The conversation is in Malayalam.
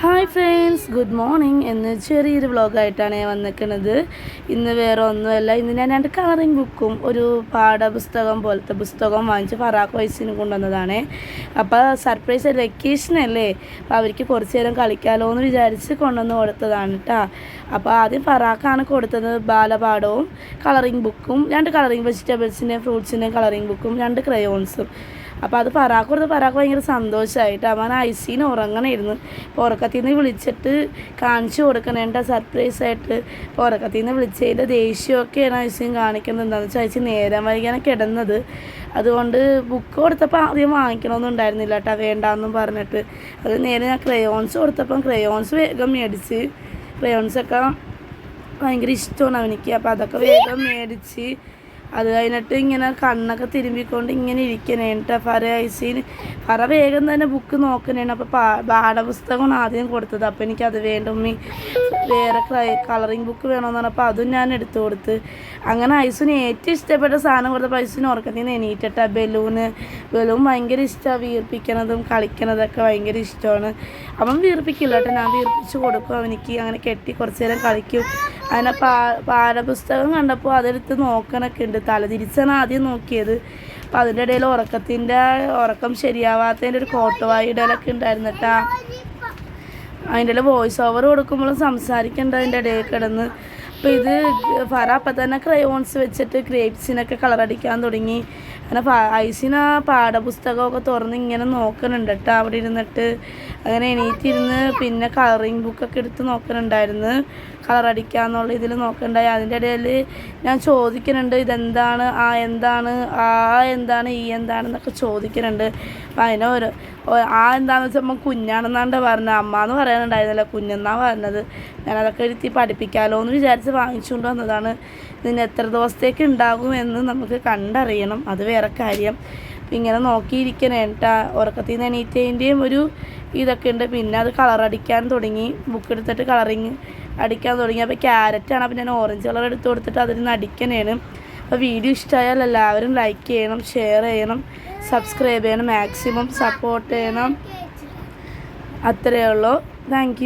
ഹായ് ഫ്രണ്ട്സ് ഗുഡ് മോർണിംഗ് എന്ന് ചെറിയൊരു വ്ളോഗായിട്ടാണ് ഞാൻ വന്നിരിക്കുന്നത്. ഇന്ന് വേറെ ഒന്നുമല്ല. ഇന്ന് ഞാൻ രണ്ട് കളറിങ് ബുക്കും ഒരു പാഠപുസ്തകം പോലത്തെ പുസ്തകം വാങ്ങിച്ച് ഫറാഖ് വയസ്സിന് കൊണ്ടുവന്നതാണ്. അപ്പോൾ സർപ്രൈസ് വെക്കേഷൻ അല്ലേ? അപ്പോൾ അവർക്ക് കുറച്ച് നേരം കളിക്കാമല്ലോ എന്ന് വിചാരിച്ച് കൊണ്ടുവന്ന് കൊടുത്തതാണ് കേട്ടോ അപ്പോൾ ആദ്യം ഫറാഖാണ് കൊടുത്തത് ബാലപാഠവും കളറിങ് ബുക്കും രണ്ട് കളറിങ് വെജിറ്റബിൾസിന്റെയും ഫ്രൂട്ട്സിന്റെയും കളറിങ് ബുക്കും രണ്ട് ക്രയോൺസും അപ്പോൾ അത് പറാക്ക് കൊടുത്ത് പറാക്ക് ഭയങ്കര സന്തോഷമായിട്ട് അവൻ ഐസീന് ഉറങ്ങണമായിരുന്നു അപ്പോൾ ഉറക്കത്തിൽ നിന്ന് വിളിച്ചിട്ട് കാണിച്ചു കൊടുക്കണേണ്ട സർപ്രൈസ് ആയിട്ട്. ഉറക്കത്തിൽ നിന്ന് വിളിച്ചതിന്റെ ദേഷ്യമൊക്കെയാണ് ഐസീൻ കാണിക്കുന്നത്. എന്താണെന്ന് വെച്ചാൽ ഐസി നേരം വൈകിയാണ് കിടന്നത്. അതുകൊണ്ട് ബുക്ക് കൊടുത്തപ്പോൾ ആദ്യം വാങ്ങിക്കണമെന്നും ഉണ്ടായിരുന്നില്ല കേട്ടോ വേണ്ടാന്നും പറഞ്ഞിട്ട്. അത് നേരെ ഞാൻ ക്രയോൺസ് കൊടുത്തപ്പം ക്രയോൺസ് വേഗം മേടിച്ച് ക്രയോൺസൊക്കെ ഭയങ്കര ഇഷ്ടമാണ് അവനിക്ക്. അപ്പോൾ അതൊക്കെ വേഗം മേടിച്ച് അത് കഴിഞ്ഞിട്ട് ഇങ്ങനെ കണ്ണൊക്കെ തിരുമ്പിക്കൊണ്ട് ഇങ്ങനെ ഇരിക്കണേ. കേട്ടോ ഫറ ഐസീന് ഫറ വേഗം തന്നെ ബുക്ക് നോക്കണേണ്. അപ്പോൾ പാഠപുസ്തകമാണ് ആദ്യം കൊടുത്തത്. അപ്പോൾ എനിക്കത് വേണ്ട ഉമ്മി. വേറെ കളറിങ് ബുക്ക് വേണമെന്ന് പറഞ്ഞപ്പോൾ അതും ഞാൻ എടുത്തു കൊടുത്ത്. അങ്ങനെ ഐസിന് ഏറ്റവും ഇഷ്ടപ്പെട്ട സാധനം കൊടുത്തപ്പോൾ ഐസിന് നിന്ന് എണീറ്റിട്ട. ബലൂണ് ബലൂൺ ഭയങ്കര ഇഷ്ടമാണ് വീർപ്പിക്കണതും കളിക്കണതൊക്കെ ഭയങ്കര ഇഷ്ടമാണ് അവൻ വീർപ്പിക്കില്ല കേട്ടോ. ഞാൻ വീർപ്പിച്ച് കൊടുക്കും. അവനിക്ക് അങ്ങനെ കെട്ടി കുറച്ച് നേരം കളിക്കും. അങ്ങനെ പാ പാഠപുസ്തകം കണ്ടപ്പോൾ അതെടുത്ത് നോക്കണൊക്കെ ഉണ്ട്. തലതിരിച്ചാണ് ആദ്യം നോക്കിയത്. അപ്പോൾ അതിന്റെ ഇടയിൽ ഉറക്കത്തിന്റെ ഉറക്കം ശരിയാവാത്തതിന്റെ ഒരു കോട്ടുവായി ഇടലൊക്കെ ഉണ്ടായിരുന്നു കേട്ടാ. അതിന്റെ വോയിസ് ഓവർ കൊടുക്കുമ്പോൾ സംസാരിക്കേണ്ട അതിന്റെ ഇടയിൽ കിടന്ന്. അപ്പോൾ ഇത് ഫറ അപ്പം തന്നെ ക്രയോൺസ് വെച്ചിട്ട് ക്രേപ്സിനൊക്കെ കളറടിക്കാൻ തുടങ്ങി. അങ്ങനെ ഐസിന് ആ പാഠപുസ്തകമൊക്കെ തുറന്ന് ഇങ്ങനെ നോക്കുന്നുണ്ട് കേട്ടോ അവിടെ ഇരുന്നിട്ട്. അങ്ങനെ എണീറ്റിരുന്ന് പിന്നെ കളറിങ് ബുക്കൊക്കെ എടുത്ത് നോക്കണുണ്ടായിരുന്നു. കളർ അടിക്കാന്നുള്ള ഇതിൽ നോക്കണ്ടായി. അതിന്റെ ഇടയിൽ ഞാൻ ചോദിക്കുന്നുണ്ട് ഇതെന്താണ്? ആ എന്താണ്? ആ എന്താണ്? ഈ എന്താണെന്നൊക്കെ ചോദിക്കുന്നുണ്ട് അപ്പം അതിനെ ഒരു ആ എന്താണെന്ന് വെച്ചാൽ അമ്മ കുഞ്ഞാണെന്നാണ്ട് പറഞ്ഞത്. അമ്മ എന്ന് പറയാനുണ്ടായിരുന്നില്ല കുഞ്ഞെന്നാണ് പറഞ്ഞത്. ഞാനതൊക്കെ എഴുതി പഠിപ്പിക്കാമല്ലോ എന്ന് വിചാരിച്ച് വാങ്ങിച്ചുകൊണ്ട് വന്നതാണ്. ഇതിന് എത്ര ദിവസത്തേക്ക് ഉണ്ടാകുമെന്ന് നമുക്ക് കണ്ടറിയണം. അത് വേറെ കാര്യം. ഇങ്ങനെ നോക്കിയിരിക്കണേ കേട്ടാ ഉറക്കത്തിൽ നിന്ന് എണീറ്റതിന്റെയും ഒരു ഇതൊക്കെ ഉണ്ട്. പിന്നെ അത് കളർ അടിക്കാൻ തുടങ്ങി. ബുക്ക് എടുത്തിട്ട് കളറിങ് അടിക്കാൻ തുടങ്ങി. അപ്പോൾ ക്യാരറ്റാണ് അപ്പോൾ ഞാൻ ഓറഞ്ച് കളർ എടുത്ത് കൊടുത്തിട്ട് അതിൽ നിന്ന് അടിക്കണേണ്. അപ്പോൾ വീഡിയോ ഇഷ്ടമായാൽ എല്ലാവരും ലൈക്ക് ചെയ്യണം ഷെയർ ചെയ്യണം സബ്സ്ക്രൈബ് ചെയ്യണം മാക്സിമം സപ്പോർട്ട് ചെയ്യണം. അത്രയേ ഉള്ളൂ. താങ്ക്